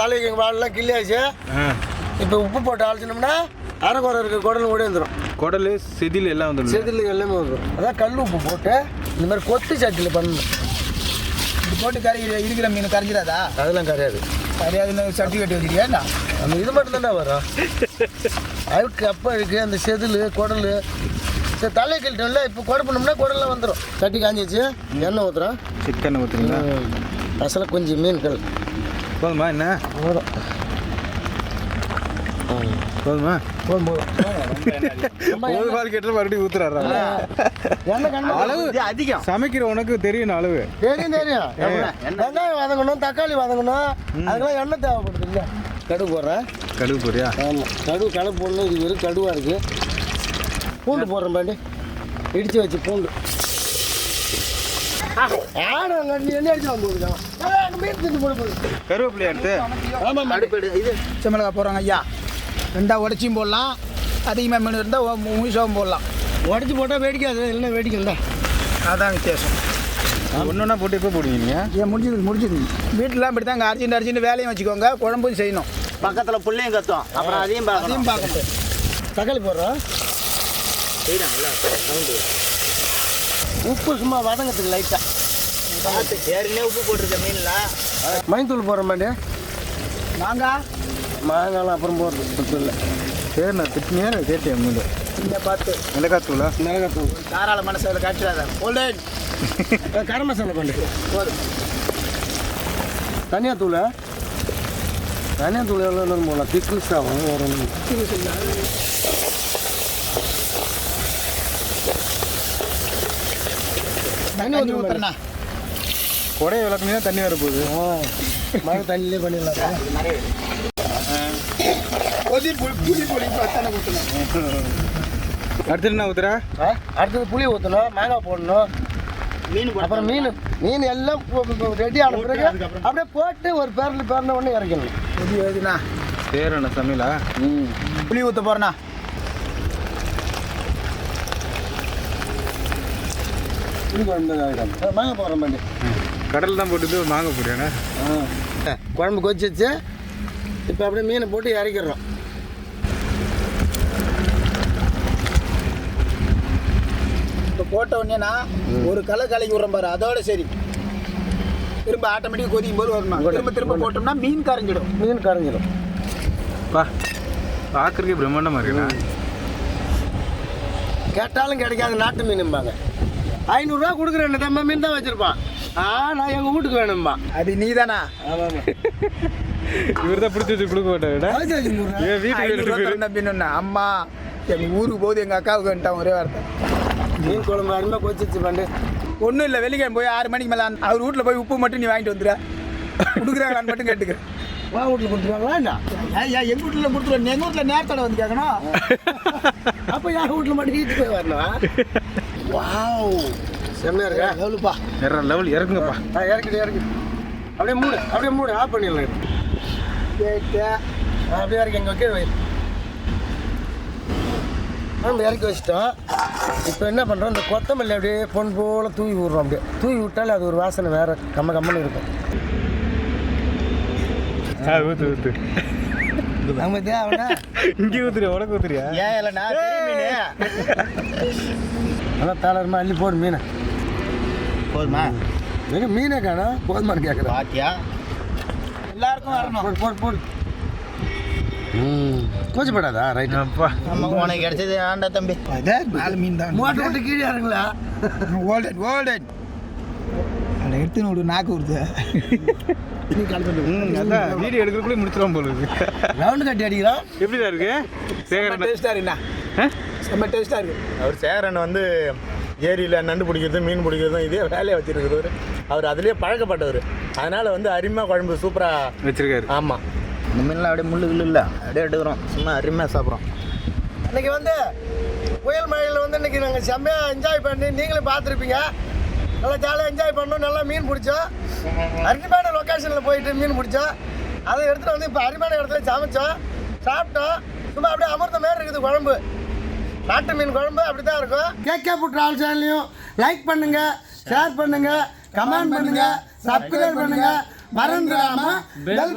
தலைக்கு வாழெல்லாம் கிள்ளியாச்சு. இப்போ உப்பு போட்டு அழைச்சினோம்னா அரைக்குறை இருக்க குடல் கூட வந்துடும் குடல் செதில் எல்லாம் வந்துடும் செதில் எல்லாமே வந்துடும் அதான் கல் உப்பு போட்டு இந்த மாதிரி கொத்து சட்டியில் பண்ணணும். இது போட்டு கறி இருக்கிற மீன் கரைஞ்சிடாதா அதெல்லாம் கிடையாது கரையாதுன்னு சர்டிஃபிகேட் வச்சிருக்கியா என்ன? அந்த இது மட்டும் தானே வரும். அழுக்கு அப்போ இருக்கு அந்த செதில் குடல். சரி தலையை கிள்ட்டோம்ல இப்போ குடப்பினோம்னா குடல்லாம் வந்துடும் சட்டி காஞ்சிச்சு எண்ணெய் ஊற்றுறோம் சிக்கன் ஊற்றுறீங்களா அசல கொஞ்சம் மீன்கள். போதுமா என்ன? போதும். போதுமா? போதும் போதும். போது பால் கேட்டால் மறுபடியும் கண்ணு? அளவு. அதிகம். சமைக்கிற உனக்கு தெரியும் அளவு. தெரியும் தெரியும். வெங்காயம் வதங்கணும் தக்காளி வதங்கணும். அதுக்கெல்லாம் எண்ணெய் தேவைப்படுது இல்லை கடுகு போடுறேன் கடுகு போறியா ஆமாம் கடுகு கலப்பு போடணும். இது வெறும் கடுவாக இருக்குது பூண்டு போடுறேன் பாண்டி. இடித்து வச்சு பூண்டு ஆடு அங்கே நீ என்ன அடிச்சு வந்து மீன் தின்னு போட போகுது கருவேப்பிலையா எடுத்து. இது செம்மலகா போடுறாங்க ஐயா. ரெண்டா உடச்சியும் போடலாம். அதிகமாக மீன் இருந்தால் முழுசாவும் போடலாம். உடச்சி போட்டால் வேடிக்காது இல்லைன்னா வேடிக்கல அதான் வித்தியாசம். ஒன்று ஒன்றா போட்டு எப்போ போடுவீங்க? ஏன் முடிஞ்சது முடிஞ்சது. வீட்டிலாம் இப்படி தாங்க. அர்ஜென்ட் அர்ஜென்ட் வேலையும் வச்சுக்கோங்க. குழம்பும் செய்யணும். பக்கத்தில் புள்ளையும் கத்தும். அப்புறம் அதையும் அதையும் பார்க்கணும். தக்காளி போடுறோம். உப்பு சும்மா வதங்கத்துக்கு லைட்டாக பார்த்து ஏற்கனவே உப்பு போட்டிருக்க மீனில் மஞ்சத்தூள் போடுறேன் பாண்டி மாங்காய் மாங்காய்லாம் அப்புறம் போடுறது தப்பு இல்லை சரி நான் திட்டினே கேட்டேன் மூணு இந்த பார்த்து மிளகாய் தூளா மிளகாத்தூள். தாராள மனசில் காய்ச்சிடாத கோல்டன் கரம் மசாலா பண்ணு போதும் தனியா தூள் தனியா தூள் எவ்வளோ போடலாம்? திக்னஸ் ஆகும் ஒரு தண்ணி ஊற்றுறேண்ணா குடைய விளக்குனே தண்ணி வரப்போகுது. மழை தண்ணியிலே பண்ணிடலாம். கொதி புளி புளி புளி தண்ணி ஊற்றணும் அடுத்து என்ன ஆ, அடுத்தது புளி ஊற்றணும் மாங்காய் போடணும். மீன் அப்புறம் மீன் மீன் எல்லாம் ரெடி ஆன பிறகு அப்படியே போட்டு ஒரு பேரில் பேரில் ஒன்று இறக்கணும் கொதி வருதுண்ணா சேரண சமையலா? புளி ஊற்ற போகிறேண்ணா புளி குழம்பு ஆகிடும் மாங்காய் போடுறோம் பண்ணி கடல் தான் போட்டுட்டு மாங்க போறியாண்ணா குழம்பு கொதிச்சிச்சு இப்போ அப்படியே மீனை போட்டு இறக்கிடுறோம். இப்போ போட்ட உடனேனா ஒரு களை கலக்கி விட்றோம் பாரு அதோட சரி. திரும்ப ஆட்டோமேட்டிக்காக கொதிக்கும் போது வரணும்? திரும்ப திரும்ப போட்டோம்னா மீன் கரைஞ்சிடும். மீன் கரைஞ்சிடும். பா பார்க்கறதுக்கே பிரம்மாண்டமாக இருக்குண்ணா. கேட்டாலும் கிடைக்காது நாட்டு மீனும்பாங்க. ஐநூறுரூவா கொடுக்குறேன் நம்ம மீன் தான் வச்சுருப்பான். ஆ நான் எங்கள் வீட்டுக்கு வேணும்பா. அது நீ தானா ஆமாம் இவர் தான் பிடிச்சி வச்சு கொடுக்க மாட்டாருடா இவன் வீட்டுக்கு அம்மா எங்கள் ஊருக்கு போகுது எங்கள் அக்காவுக்கு வந்துட்டான் ஒரே வார்த்தை. மீன் குழம்பு அருமையாக கொச்சிச்சு பண்ணு ஒன்றும் இல்லை வெள்ளிக்கிழமை போய் ஆறு மணிக்கு மேலே அவர் வீட்டில் போய் உப்பு மட்டும் நீ வாங்கிட்டு வந்துடுற கொடுக்குறாங்களான்னு மட்டும் கேட்டுக்கிறேன் வா வீட்டில் கொடுத்துருவாங்களா என்ன? ஐயா எங்கள் வீட்டில் கொடுத்துருவேன் எங்கள் வீட்டில் நேரத்தோட வந்து கேட்கணும். அப்போ என் வீட்டில் மட்டும் வீட்டுக்கு போய் வரணும் வாவ். செம்மையா இருக்கா? எவ்வளோப்பா வேற லெவல் இறங்குங்கப்பா. ஆ இறக்கிட்டு இறக்கி அப்படியே மூடு அப்படியே மூடு ஆஃப் பண்ணிடலாம். அப்படியே இறக்கி எங்கே வைக்க நம்ம இறக்கி வச்சிட்டோம். இப்போ என்ன பண்ணுறோம் இந்த கொத்தமல்லி அப்படியே பொன் போல் தூவி விட்றோம் அப்படியே. தூவி விட்டாலே அது ஒரு வாசனை வேறு கம்ம கம்மன்னு இருக்கும். ஊத்து ஊத்து. நம்ம தேவைன்னா இங்கே ஊத்துறியா? உனக்கு ஊத்துறியா? ஏன் இல்லைண்ணா அதான் தாளரமாக அள்ளி போடு மீனை. போதுமா? எங்க மீனே காணும் போதுமான்னு கேட்குறேன் பாத்தியா? எல்லாருக்கும் வரணும். போடு போடு போடு. ம் கூச்சப்படாதா ரைட் அப்பா. நம்ம உனக்கு கிடைச்சது ஆண்டா தம்பி. அதே நாலு மீன் தான். மூட்டை விட்டு கீழே இறங்களா ஓல்டன் ஓல்டன் அதை எடுத்து விடு நாக்கு வருது நீ கலந்து ம் அதான் வீடியோ எடுக்கிறக்குள்ளே முடிச்சிடும் போல இருக்கு. ரவுண்டு கட்டி அடிக்கிறான் எப்படிடா இருக்கு? சேகரண்ணா டேஸ்ட்டாக இருக்குண்ணா செம்ம டேஸ்ட்டாக இருக்கு. அவர் சேரன் வந்து ஏரியில் நண்டு பிடிக்கிறது மீன் பிடிக்கிறதும் இதே வேலையை வச்சிருக்கிறவர் அவர் அதுலேயே பழக்கப்பட்டவர். அதனால் வந்து அருமையாக குழம்பு சூப்பராக வச்சிருக்காரு. ஆமாம் இந்த மீன்லாம் அப்படியே முள்ளு கிள்ளு இல்லை. அப்படியே எடுக்கிறோம். சும்மா அருமையாக சாப்பிட்றோம். இன்னைக்கு வந்து புயல் மழையில் வந்து இன்னைக்கு நாங்கள் செம்மையாக என்ஜாய் பண்ணி நீங்களும் பார்த்துருப்பீங்க. நல்லா ஜாலியாக என்ஜாய் பண்ணோம். நல்லா மீன் பிடிச்சோம். அருமையான லொக்கேஷனில் போயிட்டு மீன் பிடிச்சோம். அதை எடுத்துகிட்டு வந்து இப்போ அருமையான இடத்துல சமைச்சோம். சாப்பிட்டோம். சும்மா அப்படியே அமிர்த மாரி இருக்குது குழம்பு. நாட்டு மீன் குழம்பு அப்படி தான் இருக்கும். கேகே புட் ஆல் சேனலையும் லைக் பண்ணுங்க ஷேர் பண்ணுங்க கமெண்ட் பண்ணுங்க சப்ஸ்கிரைப் பண்ணுங்க. மறந்துடாம பெல்